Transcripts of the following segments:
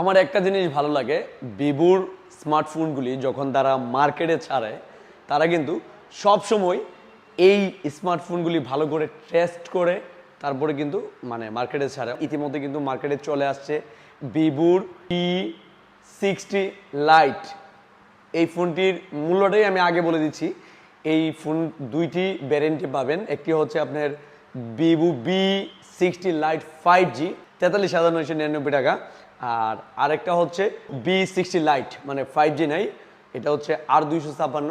আমার একটা জিনিস ভালো লাগে ভিভোর স্মার্টফোনগুলি যখন তারা মার্কেটে ছাড়ে, তারা কিন্তু সব সময় এই স্মার্টফোনগুলি ভালো করে টেস্ট করে, তারপরে কিন্তু মানে মার্কেটে ছাড়ে। ইতিমধ্যে কিন্তু মার্কেটে চলে আসছে ভিভোর টি সিক্সটি লাইট এই ফোনটির মূল্যটাই আমি আগে বলে দিচ্ছি। এই ফোন দুইটি ভ্যারিয়েন্টে পাবেন। একটি হচ্ছে আপনার Vivo V sixty lite five G তেতাল্লিশ হাজার নয়শো নিরানব্বই টাকা। আর আরেকটা হচ্ছে বি সিক্সটি লাইট মানে ফাইভ জি নাই, এটা হচ্ছে আর দুইশো ছাপ্পান্ন,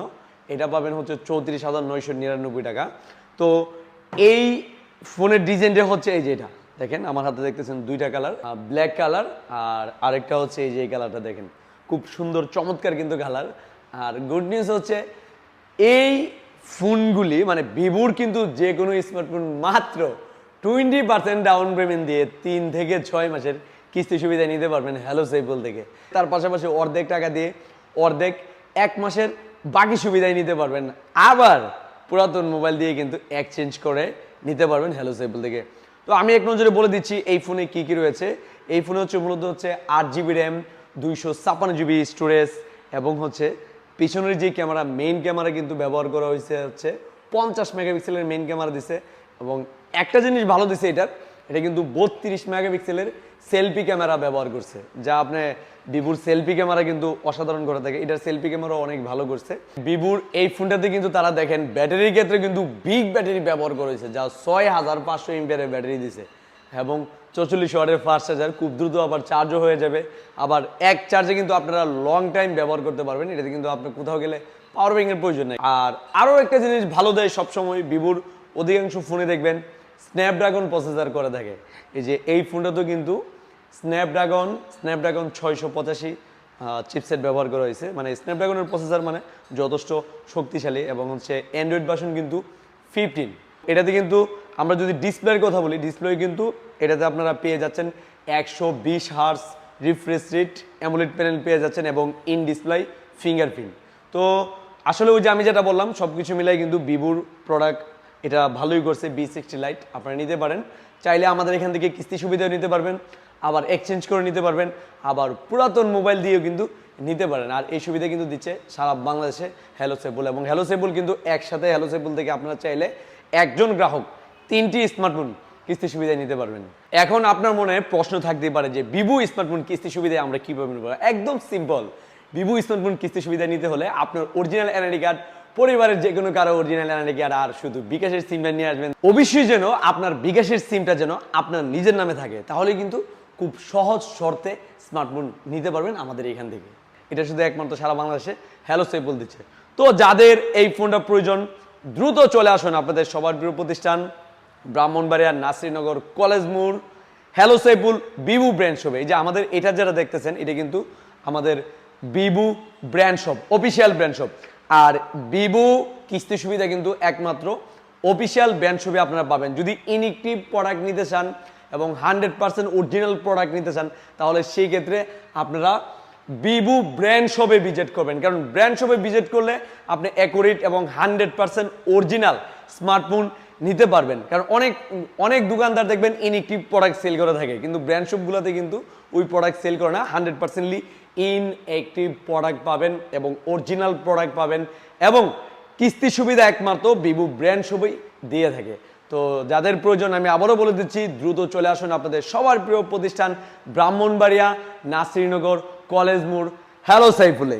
এটা পাবেন হচ্ছে চৌত্রিশ হাজার নয়শো নিরানব্বই টাকা। তো এই ফোনের ডিজাইনটা হচ্ছে এই যে এটা, দেখেন আমার হাতে দেখতেছেন দুইটা কালার ব্ল্যাক কালার আর আরেকটা হচ্ছে এই যে এই কালারটা দেখেন, খুব সুন্দর চমৎকার কিন্তু কালার। আর গুড নিউজ হচ্ছে এই ফোনগুলি মানে ভিভোর কিন্তু যে কোনো স্মার্টফোন মাত্র টোয়েন্টি পার্সেন্ট ডাউন পেমেন্ট দিয়ে তিন থেকে ছয় মাসের কিস্তি সুবিধা নিতে পারবেন হ্যালো সেফল থেকে তার পাশাপাশি অর্ধেক টাকা দিয়ে অর্ধেক এক মাসের বাকি সুবিধাই নিতে পারবেন। আবার পুরাতন মোবাইল দিয়ে কিন্তু এক্সচেঞ্জ করে নিতে পারবেন হ্যালো সেফল থেকে তো আমি এক নজরে বলে দিচ্ছি, এই ফোনে কি কি রয়েছে? এই ফোনে হচ্ছে মূলত হচ্ছে আট জিবি র্যাম দুইশো ছাপ্পান্ন জিবি স্টোরেজ এবং হচ্ছে পিছনের যে ক্যামেরা মেইন ক্যামেরা কিন্তু ব্যবহার করা হয়েছে হচ্ছে পঞ্চাশ মেগাপিক্সেলের মেইন ক্যামেরা দিছে এবং একটা জিনিস ভালো দিছে এটার এটা কিন্তু বত্রিশ মেগাপিক্সেলের সেলফি ক্যামেরা ব্যবহার করছে, যা আপনি ভিভোর সেলফি ক্যামেরা কিন্তু অসাধারণ করে থাকে। এটার সেলফি ক্যামেরা অনেক ভালো করছে। ভিভোর এই ফোনটাতে কিন্তু তারা দেখেন, ব্যাটারির ক্ষেত্রে কিন্তু বিগ ব্যাটারি ব্যবহার করেছে, যা ছয় হাজার পাঁচশো এমপিয়ারের ব্যাটারি দিছে। এবং চৌচল্লিশ ওয়াটের ফাস্ট চার্জার খুব দ্রুত আবার চার্জও হয়ে যাবে। আবার এক চার্জে কিন্তু আপনারা লং টাইম ব্যবহার করতে পারবেন, এটাতে কিন্তু আপনার কোথাও গেলে পাওয়ার ব্যাংকের প্রয়োজন নেই। আর আরও একটা জিনিস ভালো দেয় সবসময় ভিভোর অধিকাংশ ফোনে দেখবেন স্ন্যাপড্রাগন প্রসেসর করে থাকে এই যে এই ফোনটাতেও কিন্তু স্ন্যাপড্রাগন স্ন্যাপড্রাগন ছয়শো পঁচাশি চিপসেট ব্যবহার করা হয়েছে। মানে স্ন্যাপড্রাগনের প্রসেসর মানে যথেষ্ট শক্তিশালী এবং হচ্ছে অ্যান্ড্রয়েড ভার্সন কিন্তু ফিফটিন এটাতে কিন্তু আমরা যদি ডিসপ্লের কথা বলি ডিসপ্লে কিন্তু এটাতে আপনারা পেয়ে যাচ্ছেন একশো বিশ hertz refresh rate AMOLED panel পেয়ে যাচ্ছেন এবং ইন ডিসপ্লে ফিঙ্গারপ্রিন্ট তো আসলে ওই যে আমি যেটা বললাম সব কিছু মিলাই কিন্তু ভিভোর প্রোডাক্ট এটা ভালোই করছে বি সিক্সটি লাইট আপনারা নিতে পারেন। চাইলে আমাদের এখান থেকে কিস্তি সুবিধাও নিতে পারবেন, আবার এক্সচেঞ্জ করে নিতে পারবেন, আবার পুরাতন মোবাইল দিয়েও কিন্তু নিতে পারেন। আর এই সুবিধা কিন্তু দিচ্ছে সারা বাংলাদেশে হ্যালো সেবুল এবং হ্যালো সেবুল কিন্তু একসাথে হ্যালো সেবুল থেকে আপনারা চাইলে একজন গ্রাহক তিনটি স্মার্টফোন কিস্তি সুবিধা নিতে পারবেন। এখন আপনার মনে প্রশ্ন থাকতে পারে যে ভিভো স্মার্টফোন কিস্তি সুবিধায় আমরা কীভাবে নেব? একদম সিম্পল ভিভো স্মার্টফোন কিস্তি সুবিধা নিতে হলে আপনার অরিজিনাল এনআইডি কার্ড পরিবারের যে কোনো কারও অরিজিনাল এনআইডি কার্ড আর শুধু বিকাশের সিমটা নিয়ে আসবেন। অবশ্যই যেন আপনার বিকাশের সিমটা যেন আপনার নিজের নামে থাকে, তাহলে কিন্তু খুব সহজ শর্তে স্মার্টফোন নিতে পারবেন আমাদের এখান থেকে। এটা শুধু একমাত্র সারা বাংলাদেশে হ্যালো সেফল দিচ্ছে। তো যাদের এই ফোনটা প্রয়োজন, দ্রুত চলে আসুন আপনাদের সবার প্রিয় প্রতিষ্ঠান ব্রাহ্মণবাড়িয়া নাসরিনগর কলেজ মোড়। হ্যালো সাইফুল বিবু ব্র্যান্ড শপে এই যে আমাদের এটা যারা দেখতেছেন, এটা কিন্তু আমাদের Bibu brand shop official brand shop আর বিবু কিস্তি সুবিধা কিন্তু একমাত্র অফিসিয়াল ব্র্যান্ড শপে আপনারা পাবেন। যদি ইনিকটিভ প্রোডাক্ট নিতে চান এবং হান্ড্রেড পার্সেন্ট অরিজিনাল প্রোডাক্ট নিতে চান, তাহলে সেই ক্ষেত্রে আপনারা বিবু ব্র্যান্ড শপে ভিজিট করবেন। কারণ ব্র্যান্ড শপে ভিজিট করলে আপনি অ্যাকুরেট এবং হান্ড্রেড পার্সেন্ট অরিজিনাল স্মার্টফোন নিতে পারবেন। কারণ অনেক অনেক দোকানদার দেখবেন ইনএক্টিভ প্রোডাক্ট সেল করে থাকে, কিন্তু ব্র্যান্ড শপগুলোতে কিন্তু ওই প্রোডাক্ট সেল করে না হান্ড্রেড পার্সেন্টলি ইন একটিভ প্রোডাক্ট পাবেন এবং অরিজিনাল প্রোডাক্ট পাবেন এবং কিস্তি সুবিধা একমাত্র বিভু ব্র্যান্ড সবই দিয়ে থাকে। তো যাদের প্রয়োজন আমি আবারও বলে দিচ্ছি, দ্রুত চলে আসুন আপনাদের সবার প্রিয় প্রতিষ্ঠান, ব্রাহ্মণবাড়িয়া, নাসিরনগর, কলেজ মোড়। হ্যালো সাইফুলে